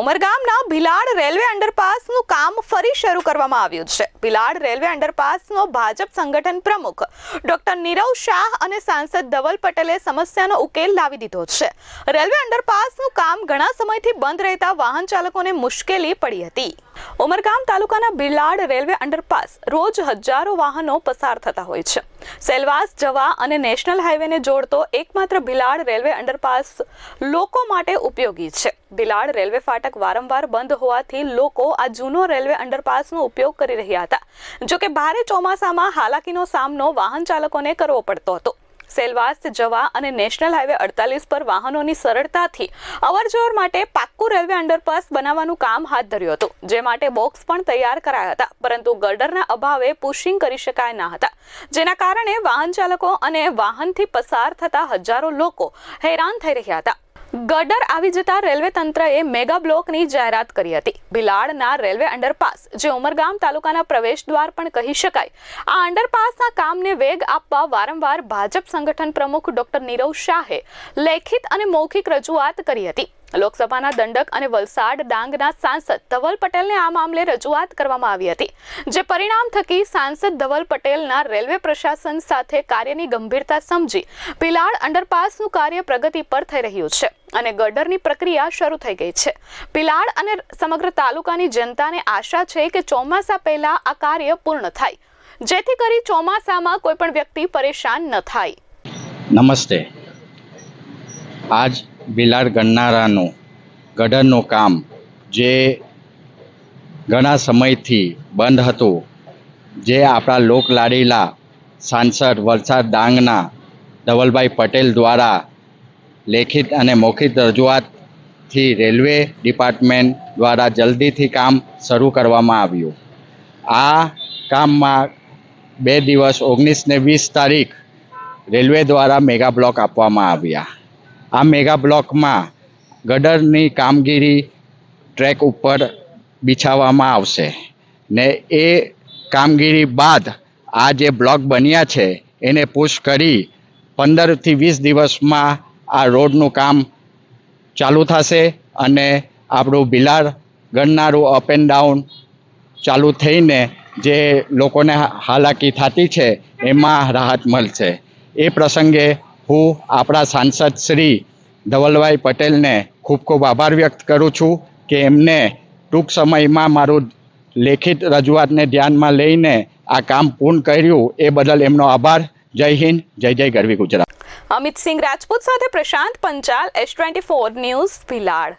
ઉમરગામના Bhilad railway અંડરપાસનું કામ ફરી શરૂ કરવામાં આવ્યું છે. ભિલાડ રેલવે અંડરપાસનો ભાજપ સંગઠન પ્રમુખ ડોક્ટર નીરવ શાહ અને સાંસદ ધવલ પટેલે સમસ્યાનો ઉકેલ લાવી દીધો છે. રેલવે અંડરપાસનું કામ ઘણા સમયથી બંધ રહેતા વાહન ચાલકોને મુશ્કેલી પડી હતી. ઉમરગામ તાલુકાના ભિલાડ રેલવે અંડરપાસ રોજ હજારો વાહનો પસાર થતા હોય છે. સેલવાસ, જવા અને નેશનલ હાઈવેને જોડતો એકમાત્ર ભિલાડ રેલવે અંડરપાસ લોકો માટે ઉપયોગી છે. ભિલાડ રેલવે ફાટક વારંવાર બંધ હોવાથી લોકો આ જૂનો રેલવે અંડરપાસનો ઉપયોગ કરી રહ્યા હતા. જો કે ભારે ચોમાસામાં હાલાકીનો સામનો વાહન ચાલકોને કરવો પડતો હતો. સેલવાસ, જવા અને નેશનલ હાઈવે અડતાલીસ પર વાહનોની સરળતાથી અવરજવર માટે પાક્કું રેલવે અંડરપાસ બનાવવાનું કામ હાથ ધર્યું હતું. જે માટે બોક્સ પણ તૈયાર કરાયા હતા, પરંતુ ગર્ડરના અભાવે પુશિંગ કરી શકાય ન હતા. જેના કારણે વાહન ચાલકો અને વાહનથી પસાર થતા હજારો લોકો હેરાન થઈ રહ્યા હતા. ગડર આવી જતા રેલવે તંત્રએ મેગા બ્લોકની જાહેરાત કરી હતી. ભિલાડના રેલવે અંડરપાસ, જે ઉમરગામ તાલુકાના પ્રવેશ દ્વાર પણ કહી શકાય. આ અંડરપાસના કામને વેગ આપવા વારંવાર ભાજપ સંગઠન પ્રમુખ ડોક્ટર નીરવ શાહે લેખિત અને મૌખિક રજૂઆત કરી હતી. લોકસભાના દંડક અને વલસાડ ડાંગના સાંસદ ધવલ પટેલને આ મામલે રજૂઆત કરવામાં આવી હતી, જે પરિણામ થકી સાંસદ ધવલ પટેલના રેલવે પ્રશાસન સાથે કાર્યની ગંભીરતા સમજી પિલાડ અંડરપાસનું કાર્ય પ્રગતિ પર થઈ રહ્યું છે અને ગર્ડરની પ્રક્રિયા શરૂ થઈ ગઈ છે. પિલાડ અને સમગ્ર તાલુકાની જનતાને આશા છે કે ચોમાસા પહેલા આ કાર્ય પૂર્ણ થાય, જેથી કરી ચોમાસામાં કોઈ પણ વ્યક્તિ પરેશાન ન થાય. નમસ્તે. આજ બિલાડ ગણનારાનું ગઢરનું કામ જે ઘણા સમયથી બંધ હતું, જે આપણા લોકલાડીલા સાંસદ વલસાડ ડાંગના ધવલભાઈ પટેલ દ્વારા લેખિત અને મૌખિત રજૂઆતથી રેલવે ડિપાર્ટમેન્ટ દ્વારા જલ્દીથી કામ શરૂ કરવામાં આવ્યું. આ કામમાં બે દિવસ ઓગણીસ ને વીસ તારીખ રેલવે દ્વારા મેગા બ્લોક આપવામાં આવ્યા. આ મેગા બ્લોકમાં ગડરની કામગીરી ટ્રેક ઉપર બિછાવવામાં આવશે. ને એ કામગીરી બાદ આ જે બ્લોક બન્યા છે, એને પુશ કરી પંદરથી વીસ દિવસમાં આ રોડનું કામ ચાલુ થશે અને આપણું બિલાર ગણનારું અપ એન્ડ ડાઉન ચાલુ થઈને જે લોકોને હાલાકી થતી છે, એમાં રાહત મળશે. એ પ્રસંગે હું આપણા સાંસદ શ્રી ધવલભાઈ પટેલને ખૂબ ખૂબ આભાર વ્યક્ત કરું છું કે એમને ટૂંક સમયમાં મારું લેખિત રજૂઆતને ધ્યાનમાં લઈને આ કામ પૂર્ણ કર્યું. એ બદલ એમનો આભાર. જય હિન્દ, જય જય ગરવી ગુજરાત. અમિત સિંહ રાજપૂત સાથે Prashant Panchal, S twenty four news Bhilad